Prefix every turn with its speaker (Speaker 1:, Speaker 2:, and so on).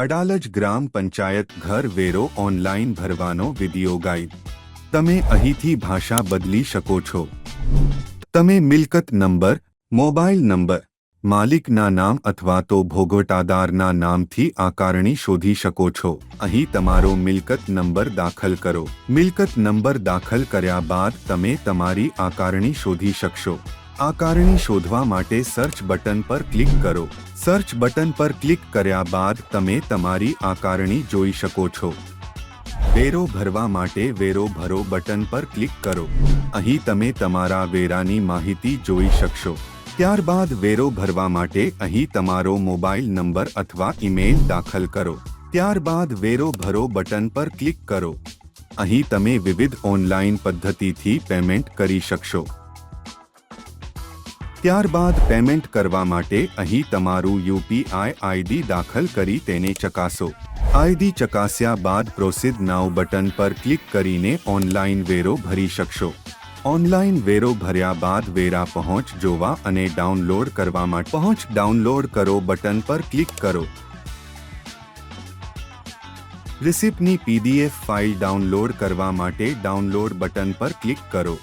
Speaker 1: અડાલજ ગ્રામ પંચાયત ઘર વેરો ઓનલાઈન ભરવાનો વિડિયો ગાઈડ. તમે અહીંથી ભાષા બદલી શકો છો. તમે મિલકત નંબર, મોબાઈલ નંબર, માલિકના નામ અથવા તો ભોગવટાદારના નામથી આકારણી શોધી શકો છો. અહીં તમારો મિલકત નંબર દાખલ કરો. મિલકત નંબર દાખલ કર્યા બાદ તમે તમારી આકારણી શોધી શકશો. આકારણી શોધવા માટે સર્ચ બટન પર ક્લિક કરો. સર્ચ બટન પર ક્લિક કર્યા બાદ તમે તમારી આકારણી જોઈ શકો છો. વેરો ભરવા માટે વેરો ભરો બટન પર ક્લિક કરો. અહીં તમે તમારા વેરાની માહિતી જોઈ શકશો. ત્યારબાદ વેરો ભરવા માટે અહીં તમારો મોબાઈલ નંબર અથવા ઈમેલ દાખલ કરો. ત્યારબાદ વેરો ભરો બટન પર ક્લિક કરો. અહીં તમે વિવિધ ઓનલાઈન પદ્ધતિથી પેમેન્ટ કરી શકશો. ત્યારબાદ પેમેન્ટ કરવા માટે અહીં તમારું યુપીઆઈ આઈડી દાખલ કરી તેને ચકાસો. આઈડી ચકાસ્યા બાદ પ્રોસીડ નાવ બટન પર ક્લિક કરીને ઓનલાઈન વેરો ભરી શકશો. ઓનલાઈન વેરો ભર્યા બાદ વેરા પહોંચ જોવા અને ડાઉનલોડ કરવા માટે પહોંચ ડાઉનલોડ કરો બટન પર ક્લિક કરો. રિસિપ્ટની પીડીએફ ફાઇલ ડાઉનલોડ કરવા માટે ડાઉનલોડ બટન પર ક્લિક કરો.